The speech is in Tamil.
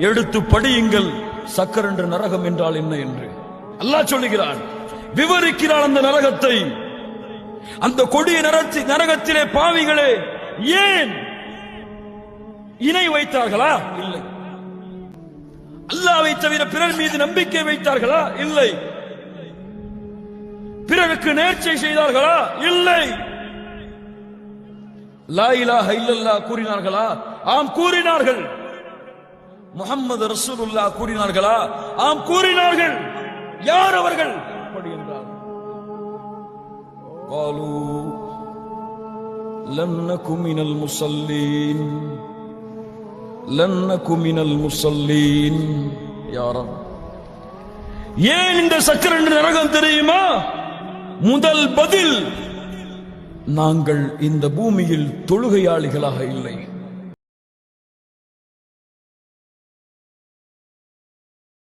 எடுத்து படியுங்கள். சக்கர் என்ற நரகம் என்றால் என்ன என்று? அல்லாஹ் சொல்லுகிறான் விவரிக்கிறான் அந்த நரகத்தை. அந்த கொடிய நரத்தி நரகத்திலே பாவிகளே ஏன் இணை வைத்தார்களா? இல்லை. அல்லாவை தவிர பிறர் மீது நம்பிக்கை வைத்தார்களா? இல்லை. பிறருக்கு நேர்ச்சை செய்தார்களா? இல்லை. லா இலாஹ இல்லல்லா கூறினார்களா? ஆம் கூறினார்கள். முகம்மது ரசூலுல்லா கூறினார்களா ஆம் கூறினார்கள் யார் அவர்கள் அப்படி என்றார் قالوا لم نك من المصلين لم نك من المصلين يا رب ஏன் இந்த சக்கர என்ற நரகம் தெரியுமா முதல் பதில் நாங்கள் இந்த பூமியில் தொழுகையாளிகளாக இல்லை